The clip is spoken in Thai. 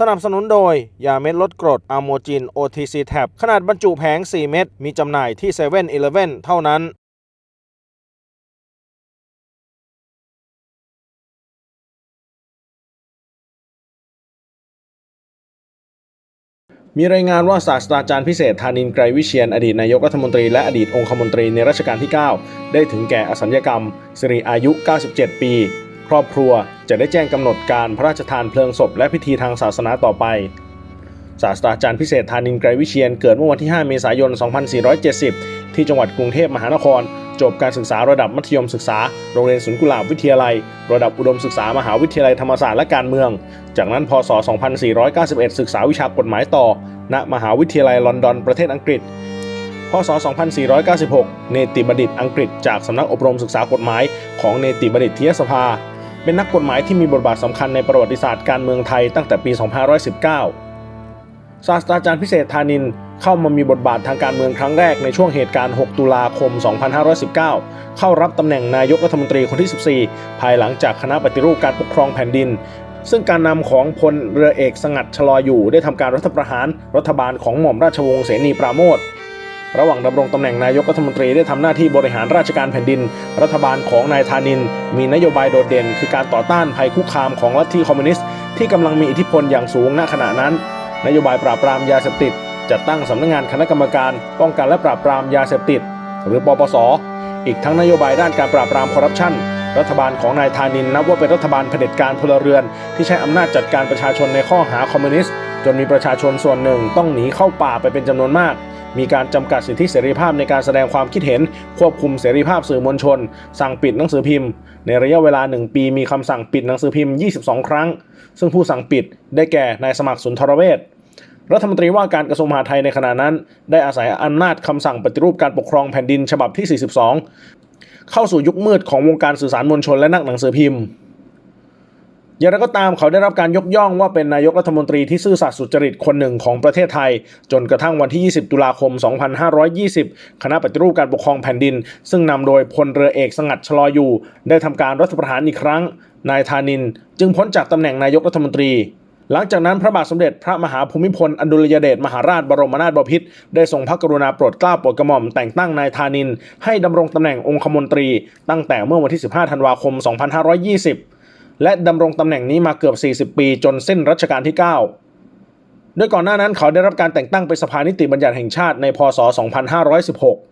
สนับสนุนโดย ยาเม็ดลดกรดอะโมจิน OTC Tab ขนาดบรรจุแผง 4 เม็ดมีจำหน่ายที่7 e เ e ่ e อเท่านั้นมีรายงานว่าศาสตราจารย์พิเศษธานินไกรวิเชียน อดีตนายกรัฐมนตรีและอดีตองคมนตรีในรัชกาลที่ 9 ได้ถึงแก่อสัญญกรรมสิริอายุ 97 ปี ครอบครัวจะได้แจ้งกำหนดการพระราชทานเพลิงศพและพิธีทางศาสนาต่อไป ศาสตราจารย์พิเศษธานินไกรวิเชียนเกิดเมื่อวันที่ 5 เมษายน 2470 ที่จังหวัดกรุงเทพมหานคร จบการศึกษาระดับมัธยมศึกษา โรงเรียนสวนกุหลาบวิทยาลัย ระดับอุดมศึกษามหาวิทยาลัยธรรมศาสตร์และการเมือง จากนั้นพศ 2491 ศึกษาวิชากฎหมายต่อ ณ มหาวิทยาลัยลอนดอนประเทศอังกฤษพศ 2496 เนติบัณฑิตอังกฤษจากสำนักอบรมศึกษากฎหมายของเนติบัณฑิตยสภา เป็นนักกฎหมายที่มีบทบาทสำคัญในประวัติศาสตร์การเมืองไทยตั้งแต่ปี 2519 ศาสตราจารย์พิเศษธานินเข้ามามีบทบาททางการเมืองครั้งแรกในช่วงเหตุการณ์ 6 ตุลาคม 2519 เข้ารับตำแหน่งนายกรัฐมนตรีคนที่ 14 ภายหลังจากคณะปฏิรูปการปกครองแผ่นดิน ซึ่งการนำของพลเรือเอกสงัดชลออยู่ ได้ทำการรัฐประหารรัฐบาลของหม่อมราชวงศ์เสนีปราโมท ระหว่างดำรงตำแหน่งนายกรัฐมนตรีได้ทำหน้าที่บริหารราชการแผ่นดิน รัฐบาลของนายธานิน มีนโยบายโดดเด่น คือการต่อต้านภัยคุกคามของลัทธิคอมมิวนิสต์ที่กำลังมีอิทธิพลอย่างสูงณขณะนั้น นโยบายปราบปรามยาเสพติดจัดตั้งสำนักงานคณะกรรมการ ป้องกันและปราบปรามยาเสพติด หรือปปส อีกทั้งนโยบายด้านการปราบปรามคอร์รัปชันรัฐบาลของนายธานินนับว่าเป็นรัฐบาลเผด็จการพลเรือน ที่ใช้อำนาจจัดการประชาชนในข้อหาคอมมิวนิสต์จนมีประชาชนส่วนหนึ่งต้องหนีเข้าป่าไปเป็นจำนวนมาก มีการจำกัดสิทธิเสรีภาพในการแสดงความคิดเห็น ควบคุมเสรีภาพสื่อมวลชน สั่งปิดหนังสือพิมพ์ ในระยะเวลา 1 ปีมีคำสั่งปิดหนังสือพิมพ์ 22 ครั้ง ซึ่งผู้สั่งปิดได้แก่นายสมัครสุนทรเวชรัฐมนตรีว่าการกระทรวงมหาดไทยในขณะนั้น ได้อาศัยอำนาจคำสั่งปฏิรูปการปกครองแผ่นดินฉบับที่ 42 เข้าสู่ยุคมืดของวงการสื่อสารมวลชนและนักหนังสือพิมพ์ อย่างไรก็ตามเขาได้รับการยกย่องว่าเป็นนายกรัฐมนตรีที่ซื่อสัตย์สุจริตคนหนึ่งของประเทศไทย จนกระทั่งวันที่ 20 ตุลาคม 2520 คณะปฏิรูปการปกครองแผ่นดิน ซึ่งนำโดยพลเรือเอกสงัดชลออยู่ ได้ทำการรัฐประหารอีกครั้ง นายธานิน จึงพ้นจากตำแหน่งนายกรัฐมนตรี หลังจากนั้นพระบาทสมเด็จพระมหาภูมิพลอดุลยเดชมหาราชบรมนาถบพิตรได้ทรงพระกรุณาโปรดเกล้าโปรดกระหม่อมแต่งตั้งนายธานิน ให้ดำรงตำแหน่งองคมนตรี ตั้งแต่เมื่อวันที่ 15 ธันวาคม 2520 และดำรงตำแหน่งนี้มาเกือบ 40 ปี จนสิ้นรัชกาลที่ 9 โดยก่อนหน้านั้นเขาได้รับการแต่งตั้งเป็นสภานิติบัญญัติแห่งชาติในพศ 2516